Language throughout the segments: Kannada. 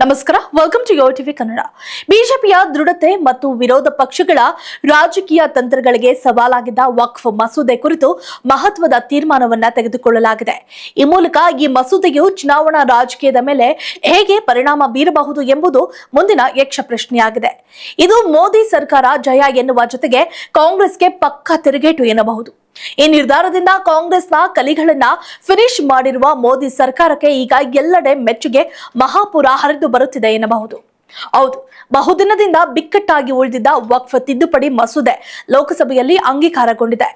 ನಮಸ್ಕಾರ welcome to Yo TV Kannada ಬಿಜೆಪಿಯ ದೃಢತೆ ಮತ್ತು ವಿರೋಧ ಪಕ್ಷಗಳ ರಾಜಕೀಯ ತಂತ್ರಗಳಿಗೆ ಸವಾಲಾಗಿದ್ದ ವಕ್ಫ್ ಮಸೂದೆ ಕುರಿತು ಮಹತ್ವದ ತೀರ್ಮಾನವನ್ನ ತೆಗೆದುಕೊಳ್ಳಲಾಗಿದೆ. ಈ ಮೂಲಕ ಈ ಮಸೂದೆಯು ಚುನಾವಣಾ ರಾಜಕೀಯದ ಮೇಲೆ ಹೇಗೆ ಪರಿಣಾಮ ಬೀರಬಹುದು ಎಂಬುದು ಮುಂದಿನ ಯಕ್ಷ ಪ್ರಶ್ನೆಯಾಗಿದೆ ಇದು ಮೋದಿ ಸರ್ಕಾರ ಜಯ ಎನ್ನುವ ಜೊತೆಗೆ ಕಾಂಗ್ರೆಸ್ಗೆ ಪಕ್ಕಾ ತಿರುಗೇಟು ಎನ್ನಬಹುದು. ಈ ನಿರ್ಧಾರದಿಂದ ಕಾಂಗ್ರೆಸ್ನ ಕಲಿಗಳನ್ನ ಫಿನಿಶ್ ಮಾಡಿರುವ ಮೋದಿ ಸರ್ಕಾರಕ್ಕೆ ಈಗ ಎಲ್ಲೆಡೆ ಮೆಚ್ಚುಗೆ ಮಹಾಪುರ ಹರಿದು ಬರುತ್ತಿದೆ ಎನ್ನಬಹುದು. ಹೌದು, ಬಹುದಿನದಿಂದ ಬಿಕ್ಕಟ್ಟಾಗಿ ಉಳಿದಿದ್ದ ವಕ್ಫ್ ತಿದ್ದುಪಡಿ ಮಸೂದೆ ಲೋಕಸಭೆಯಲ್ಲಿ ಅಂಗೀಕಾರಗೊಂಡಿದೆ.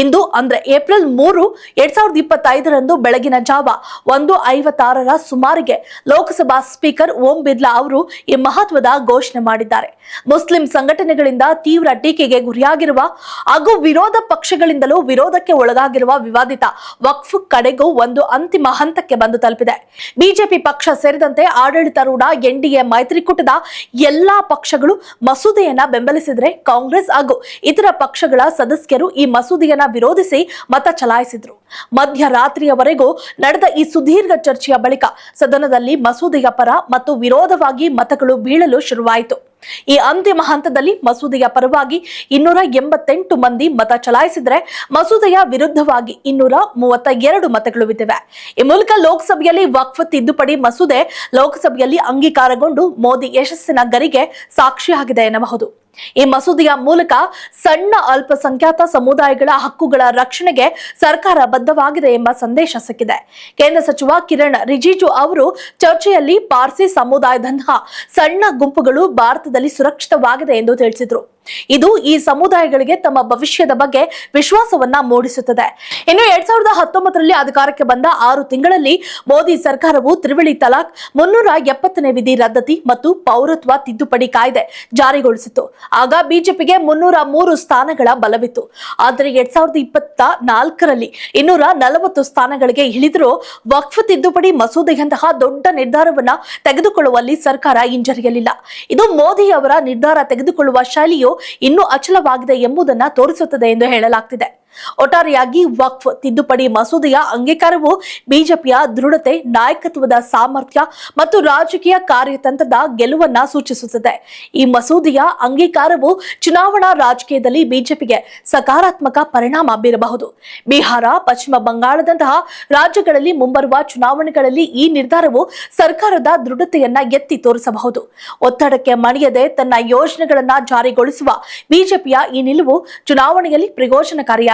ಇಂದು ಅಂದ್ರೆ ಏಪ್ರಿಲ್ ಮೂರು ಎರಡ್ ಸಾವಿರದ ಇಪ್ಪತ್ತೈದರಂದು ಬೆಳಗಿನ ಜಾವ ಒಂದು ಐವತ್ತಾರರ ಸುಮಾರಿಗೆ ಲೋಕಸಭಾ ಸ್ಪೀಕರ್ ಓಂ ಬಿರ್ಲಾ ಅವರು ಈ ಮಹತ್ವದ ಘೋಷಣೆ ಮಾಡಿದ್ದಾರೆ. ಮುಸ್ಲಿಂ ಸಂಘಟನೆಗಳಿಂದ ತೀವ್ರ ಟೀಕೆಗೆ ಗುರಿಯಾಗಿರುವ ಹಾಗೂ ವಿರೋಧ ಪಕ್ಷಗಳಿಂದಲೂ ವಿರೋಧಕ್ಕೆ ಒಳಗಾಗಿರುವ ವಿವಾದಿತ ವಕ್ಫ್ ಕಡೆಗೂ ಒಂದು ಅಂತಿಮ ಹಂತಕ್ಕೆ ಬಂದು ತಲುಪಿದೆ. ಬಿಜೆಪಿ ಪಕ್ಷ ಸೇರಿದಂತೆ ಆಡಳಿತಾರೂಢ ಎನ್ಡಿಎ ಮೈತ್ರಿಕೂಟದ ಎಲ್ಲಾ ಪಕ್ಷಗಳು ಮಸೂದೆಯನ್ನ ಬೆಂಬಲಿಸಿದರೆ ಕಾಂಗ್ರೆಸ್ ಹಾಗೂ ಇತರ ಪಕ್ಷಗಳ ಸದಸ್ಯರು ಈ ಮಸೂದೆಯನ್ನ ವಿರೋಧಿಸಿ ಮತ ಚಲಾಯಿಸಿದ್ರು. ಮಧ್ಯರಾತ್ರಿಯವರೆಗೂ ನಡೆದ ಈ ಸುದೀರ್ಘ ಚರ್ಚೆಯ ಬಳಿಕ ಸದನದಲ್ಲಿ ಮಸೂದೆಯ ಪರ ಮತ್ತು ವಿರೋಧವಾಗಿ ಮತಗಳು ಬೀಳಲು ಶುರುವಾಯಿತು. ಈ ಅಂತಿಮ ಹಂತದಲ್ಲಿ ಮಸೂದೆಯ ಪರವಾಗಿ ಇನ್ನೂರ ಎಂಬತ್ತೆಂಟು ಮಂದಿ ಮತ ಚಲಾಯಿಸಿದರೆ ಮಸೂದೆಯ ವಿರುದ್ಧವಾಗಿ ಇನ್ನೂರ ಮೂವತ್ತ ಎರಡು ಮತಗಳು ಇದ್ದಿವೆ. ಈ ಮೂಲಕ ಲೋಕಸಭೆಯಲ್ಲಿ ವಕ್ಫ್ ತಿದ್ದುಪಡಿ ಮಸೂದೆ ಲೋಕಸಭೆಯಲ್ಲಿ ಅಂಗೀಕಾರಗೊಂಡು ಮೋದಿ ಯಶಸ್ಸಿನ ಗರಿಗೆ ಸಾಕ್ಷಿಯಾಗಿದೆ ಎನ್ನಬಹುದು. ಈ ಮಸೂದೆಯ ಮೂಲಕ ಸಣ್ಣ ಅಲ್ಪಸಂಖ್ಯಾತ ಸಮುದಾಯಗಳ ಹಕ್ಕುಗಳ ರಕ್ಷಣೆಗೆ ಸರ್ಕಾರ ಬದ್ಧವಾಗಿದೆ ಎಂಬ ಸಂದೇಶ ಸಿಕ್ಕಿದೆ. ಕೇಂದ್ರ ಸಚಿವ ಕಿರಣ್ ರಿಜಿಜು ಅವರು ಚರ್ಚೆಯಲ್ಲಿ ಪಾರ್ಸಿ ಸಮುದಾಯದಂತಹ ಸಣ್ಣ ಗುಂಪುಗಳು ಭಾರತದಲ್ಲಿ ಸುರಕ್ಷಿತವಾಗಿದೆ ಎಂದು ತಿಳಿಸಿದರು. ಇದು ಈ ಸಮುದಾಯಗಳಿಗೆ ತಮ್ಮ ಭವಿಷ್ಯದ ಬಗ್ಗೆ ವಿಶ್ವಾಸವನ್ನ ಮೂಡಿಸುತ್ತದೆ. ಇನ್ನು ಎರಡ್ ಸಾವಿರದ ಹತ್ತೊಂಬತ್ತರಲ್ಲಿ ಅಧಿಕಾರಕ್ಕೆ ಬಂದ ಆರು ತಿಂಗಳಲ್ಲಿ ಮೋದಿ ಸರ್ಕಾರವು ತ್ರಿವಳಿ ತಲಾಖ್, ಮುನ್ನೂರ ಎಪ್ಪತ್ತನೇ ವಿಧಿ ರದ್ದತಿ ಮತ್ತು ಪೌರತ್ವ ತಿದ್ದುಪಡಿ ಕಾಯ್ದೆ ಜಾರಿಗೊಳಿಸಿತು ಆಗ ಬಿಜೆಪಿಗೆ ಮುನ್ನೂರ ಮೂರು ಸ್ಥಾನಗಳ ಬಲವಿತ್ತು. ಆದರೆ ಎರಡ್ ಸಾವಿರದ ಇಪ್ಪತ್ತ ನಾಲ್ಕರಲ್ಲಿ ಇನ್ನೂರ ನಲವತ್ತು ಸ್ಥಾನಗಳಿಗೆ ಇಳಿದರೂ ವಕ್ಫ್ ತಿದ್ದುಪಡಿ ಮಸೂದೆಯಂತಹ ದೊಡ್ಡ ನಿರ್ಧಾರವನ್ನ ತೆಗೆದುಕೊಳ್ಳುವಲ್ಲಿ ಸರ್ಕಾರ ಹಿಂಜರಿಯಲಿಲ್ಲ. ಇದು ಮೋದಿ ಅವರ ನಿರ್ಧಾರ ತೆಗೆದುಕೊಳ್ಳುವ ಶೈಲಿಯು ಇನ್ನೂ ಅಚಲವಾಗಿದೆ ಎಂಬುದನ್ನು ತೋರಿಸುತ್ತದೆ ಎಂದು ಹೇಳಲಾಗ್ತಿದೆ. ಒಟ್ಟಾರೆಯಾಗಿ ವಕ್ಫ್ ತಿದ್ದುಪಡಿ ಮಸೂದೆಯ ಅಂಗೀಕಾರವು ಬಿಜೆಪಿಯ ದೃಢತೆ, ನಾಯಕತ್ವದ ಸಾಮರ್ಥ್ಯ ಮತ್ತು ರಾಜಕೀಯ ಕಾರ್ಯತಂತ್ರದ ಗೆಲುವನ್ನ ಸೂಚಿಸುತ್ತದೆ. ಈ ಮಸೂದೆಯ ಅಂಗೀಕಾರವು ಚುನಾವಣಾ ರಾಜಕೀಯದಲ್ಲಿ ಬಿಜೆಪಿಗೆ ಸಕಾರಾತ್ಮಕ ಪರಿಣಾಮ ಬೀರಬಹುದು. ಬಿಹಾರ, ಪಶ್ಚಿಮ ಬಂಗಾಳದಂತಹ ರಾಜ್ಯಗಳಲ್ಲಿ ಮುಂಬರುವ ಚುನಾವಣೆಗಳಲ್ಲಿ ಈ ನಿರ್ಧಾರವು ಸರ್ಕಾರದ ದೃಢತೆಯನ್ನ ಎತ್ತಿ ತೋರಿಸಬಹುದು. ಒತ್ತಡಕ್ಕೆ ಮಣಿಯದೆ ತನ್ನ ಯೋಜನೆಗಳನ್ನ ಜಾರಿಗೊಳಿಸುವ ಬಿಜೆಪಿಯ ಈ ನಿಲುವು ಚುನಾವಣೆಯಲ್ಲಿ